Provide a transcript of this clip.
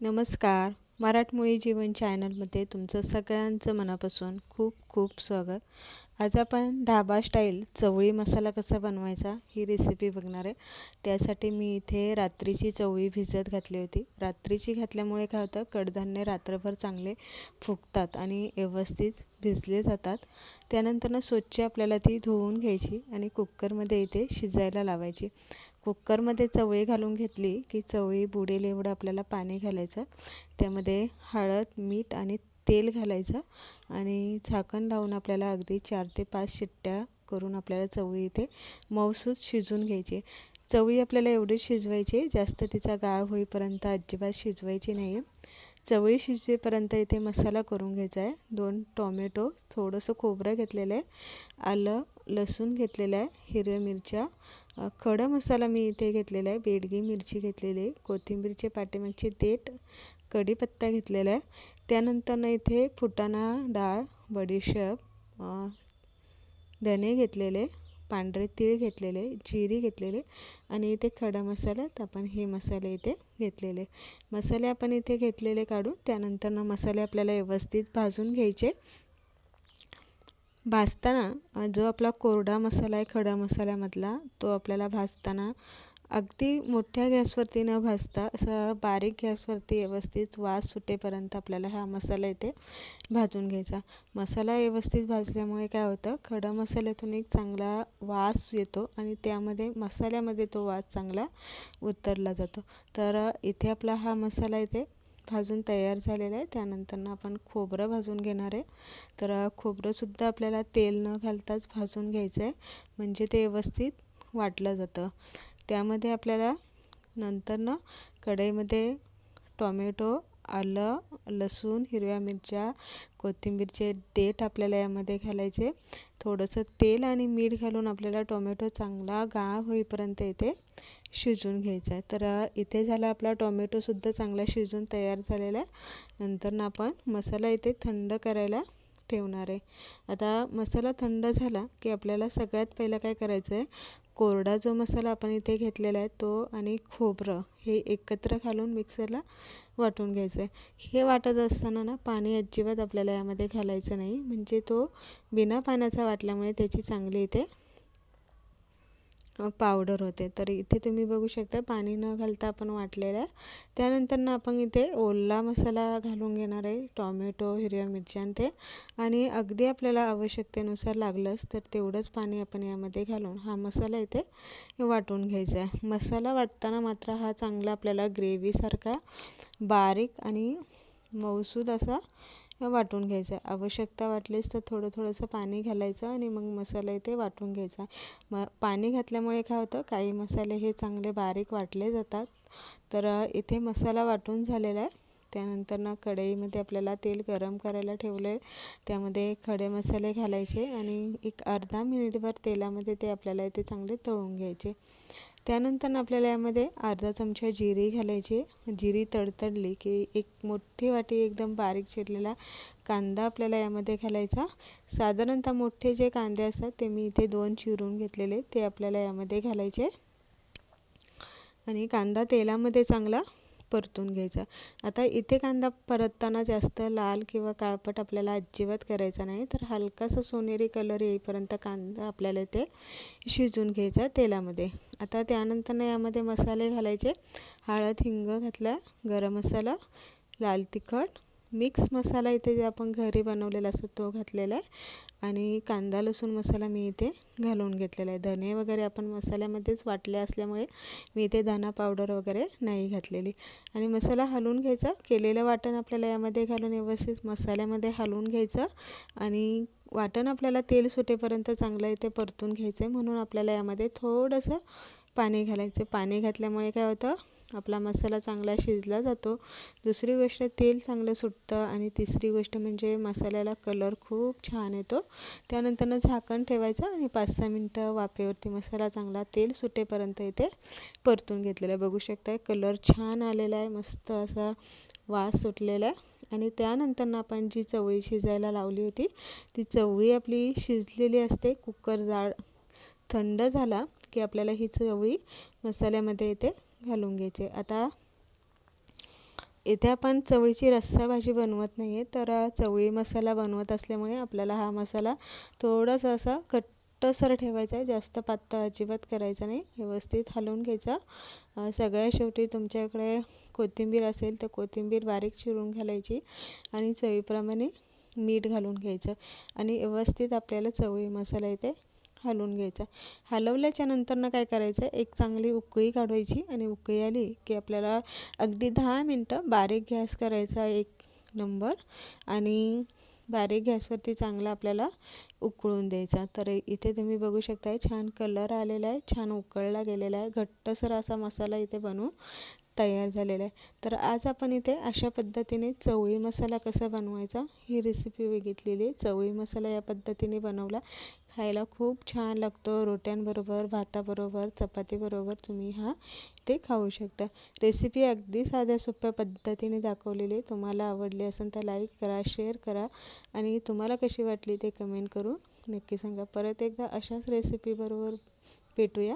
नमस्कार. मराठमोळी जीवन चॅनलमध्ये तुमचं सगळ्यांचं मनापासून खूप खूप स्वागत. आज आपण ढाबा स्टाईल चवळी मसाला कसा बनवायचा ही रेसिपी बघणार आहे. त्यासाठी मी इथे रात्रीची चवळी भिजत घातली होती. रात्रीची घातल्यामुळे काय होतं कडधान्य रात्रभर चांगले फुगतात आणि व्यवस्थित भिजले जातात. त्यानंतर स्वच्छ आपल्याला ती धुवून घ्यायची आणि कुकरमध्ये इथे शिजायला लावायची. कुकरमध्ये चवळी घालून घेतली की चवळी बुडेल एवढं आपल्याला पाणी घालायचं. त्यामध्ये हळद मीठ आणि तेल घालायचं आणि झाकण लावून आपल्याला अगदी चार ते पाच शिट्ट्या करून आपल्याला चवळी इथे मऊसूत शिजून घ्यायची. चवळी आपल्याला एवढीच शिजवायची जास्त तिचा गाळ होईपर्यंत अजिबात शिजवायची नाही आहे चवळी शिजेपर्यंत इथे मसाला करून घ्यायचा आहे. दोन टोमॅटो थोडंसं खोबरं घेतलेलं आहे. आलं लसूण घेतलेलं आहे हिरव्या मिरच्या. खडा मसाला मी इथे घेतलेला आहे. बेडगी मिरची घेतलेली आहे. कोथिंबीरचे पाठीमागचे देठ. कढीपत्ता घेतलेला आहे. त्यानंतर इथे फुटाणा डाळ बडीशेप धने घेतलेले पांढरे तीळ घेतलेले जिरी घेतलेले आणि इथे खडा मसाल्यात आपण हे मसाले इथे घेतलेले. मसाले आपण इथे घेतलेले काढून त्यानंतर मसाले आपल्याला व्यवस्थित भाजून घ्यायचे. भाजताना जो आपला कोरडा मसाला आहे खडा मसाल्यामधला तो आपल्याला भाजताना अगदी मोठ्या गॅसवरती न भाजता असा बारीक गॅसवरती व्यवस्थित वास सुटेपर्यंत आपल्याला हा मसाला इथे भाजून घ्यायचा. मसाला व्यवस्थित भाजल्यामुळे काय होतं खडा मसाल्यातून एक चांगला वास येतो आणि त्यामध्ये मसाल्यामध्ये तो वास चांगला उतरला जातो. तर इथे आपला हा मसाला इथे भाजून तयार झालेला आहे. त्यानंतर आपण खोबरं भाजून घेणार आहे. तर खोबरंसुद्धा आपल्याला तेल न घालताच भाजून घ्यायचं आहे म्हणजे ते व्यवस्थित वाटलं जातं. त्यामध्ये आपल्याला नंतर ना कढईमध्ये टॉमॅटो आलं लसूण हिरव्या मिरच्या कोथिंबीरचे देठ आपल्याला यामध्ये घालायचे. थोडंसं तेल आणि मीठ घालून आपल्याला टोमॅटो चांगला गाळ होईपर्यंत इथे शिजून घ्यायचा आहे. तर इथे झाला आपला टोमॅटोसुद्धा चांगला शिजून तयार झालेला आहे. नंतर ना आपण मसाला इथे थंड करायला ठेवणार आहे. आता मसाला थंड झाला की आपल्याला सगळ्यात पहिलं काय करायचं आहे? कोरडा जो मसाला आपण इथे घेतलेला आहे तो आणि खोबरं हे एकत्र घालून मिक्सरला वाटून घ्यायचं आहे. हे वाटत असताना ना पाणी अजिबात आपल्याला यामध्ये घालायचं नाही. म्हणजे तो बिना पाण्याचा वाटल्यामुळे त्याची चांगली इथे पावडर होते. तर इथे तुम्ही बघू शकता पाणी न घालता आपण वाटलेलं आहे. त्यानंतर ना आपण इथे ओला मसाला घालून घेणार आहे. टॉमॅटो हिरव्या मिरच्या ते. आणि अगदी आपल्याला आवश्यकतेनुसार लागलंच तर तेवढंच पाणी आपण यामध्ये घालून हा मसाला इथे वाटून घ्यायचा आहे. मसाला वाटताना मात्र हा चांगला आपल्याला ग्रेव्हीसारखा बारीक आणि मौसूद असा वाटून घ्यायचा आवश्यकता वाटलीच तर थोडं थोडंसं पाणी घालायचं आणि मग मसाला इथे वाटून घ्यायचा मग पाणी घातल्यामुळे काय होतं? काही मसाले हे चांगले बारीक वाटले जातात. तर इथे मसाला वाटून झालेला आहे. त्यानंतर ना कढईमध्ये आपल्याला तेल गरम करायला ठेवलं आहे त्यामध्ये खडे मसाले घालायचे आणि एक अर्धा मिनिटभर तेलामध्ये ते आपल्याला इथे चांगले तळून घ्यायचे. त्यानंतर आपल्याला यामध्ये अर्धा चमचा जिरी घालायचे. जिरी तडतडली की एक मोठी वाटी एकदम बारीक चिरलेला कांदा आपल्याला यामध्ये घालायचा. साधारणतः मोठे जे कांदे असतात ते मी इथे दोन चिरून घेतलेले ते आपल्याला यामध्ये घालायचे. आणि कांदा तेलामध्ये चांगला परतून घ्यायचा. आता इथे कांदा परतताना जास्त लाल किंवा काळपट आपल्याला अजिबात करायचा नाही. तर हलकासा सोनेरी कलर येईपर्यंत कांदा आपल्याला इथे शिजून घ्यायचा तेलामध्ये. आता त्यानंतर यामध्ये मसाले घालायचे. हळद हिंग घातला. गरम मसाला लाल तिखट मिक्स मसाला इथे जे आपण घरी बनवलेला असतो तो घातलेला आहे. आणि कांदा लसूण मसाला मी इथे घालून घेतलेला आहे. धने वगैरे आपण मसाल्यामध्येच वाटले असल्यामुळे मी इथे धना पावडर वगैरे नाही घातलेली. आणि मसाला हलवून घ्यायचा. केलेलं वाटण आपल्याला यामध्ये घालून व्यवस्थित मसाल्यामध्ये हलवून घ्यायचं. आणि वाटण आपल्याला तेल सुटेपर्यंत चांगलं इथे परतून घ्यायचं आहे म्हणून आपल्याला यामध्ये थोडंसं पाणी घालायचं. पाणी घातल्यामुळे काय होतं? आपला मसाला चांगला शिजला जातो. दुसरी गोष्ट तेल चांगलं सुटतं आणि तिसरी गोष्ट म्हणजे मसाल्याला कलर खूप छान येतो. त्यानंतरनं झाकण ठेवायचं आणि पाच सहा मिनटं वाफेवरती मसाला चांगला तेल सुटेपर्यंत इथे परतून घेतलेला आहे. बघू शकताय कलर छान आलेला आहे. मस्त असा वास सुटलेला आहे. आणि त्यानंतर आपण जी चवळी शिजायला लावली होती ती चवळी आपली शिजलेली असते. कुकर जाळ थंड झाला की आपल्याला ही चवळी मसाल्यामध्ये इथे घालून घ्यायचे. आता इथे आपण चवळीची रस्सा भाजी बनवत नाही आहे तर चवळी मसाला बनवत असल्यामुळे आपल्याला हा मसाला थोडासा असा घट्टसर ठेवायचा आहे जास्त पातळ अजिबात करायचा नाही. व्यवस्थित हलवून घ्यायचा. सगळ्या शेवटी तुमच्याकडे कोथिंबीर असेल तर कोथिंबीर बारीक चिरून घालायची आणि चवीप्रमाणे मीठ घालून घ्यायचं. आणि व्यवस्थित आपल्याला चवळी मसाला इथे हलवून घ्यायचा. हलवल्याच्या नंतरनं काय करायचं? एक चांगली उकळी काढवायची आणि उकळी आली की आपल्याला अगदी दहा मिनटं बारीक गॅस करायचा एक नंबर आणि बारीक गॅसवरती चांगला आपल्याला उकळून द्यायचा. तर इथे तुम्ही बघू शकताय छान कलर आलेला आहे छान उकळला गेलेला आहे. घट्टसर असा मसाला इथे बनवून तयार झालेलं आहे. तर आज आपण इथे अशा पद्धतीने चवळी मसाला कसा बनवायचा ही रेसिपी बघितलेली आहे. चवळी मसाला या पद्धतीने बनवला. खायला खूप छान लागतो. रोट्यांबरोबर भाताबरोबर चपातीबरोबर तुम्ही हा ते खाऊ शकता. रेसिपी अगदी साध्या सोप्या पद्धतीने दाखवलेली तुम्हाला आवडली असेल तर लाईक करा शेअर करा. आणि तुम्हाला कशी वाटली ते कमेंट करून नक्की सांगा. परत एकदा अशाच रेसिपीबरोबर भेटूया.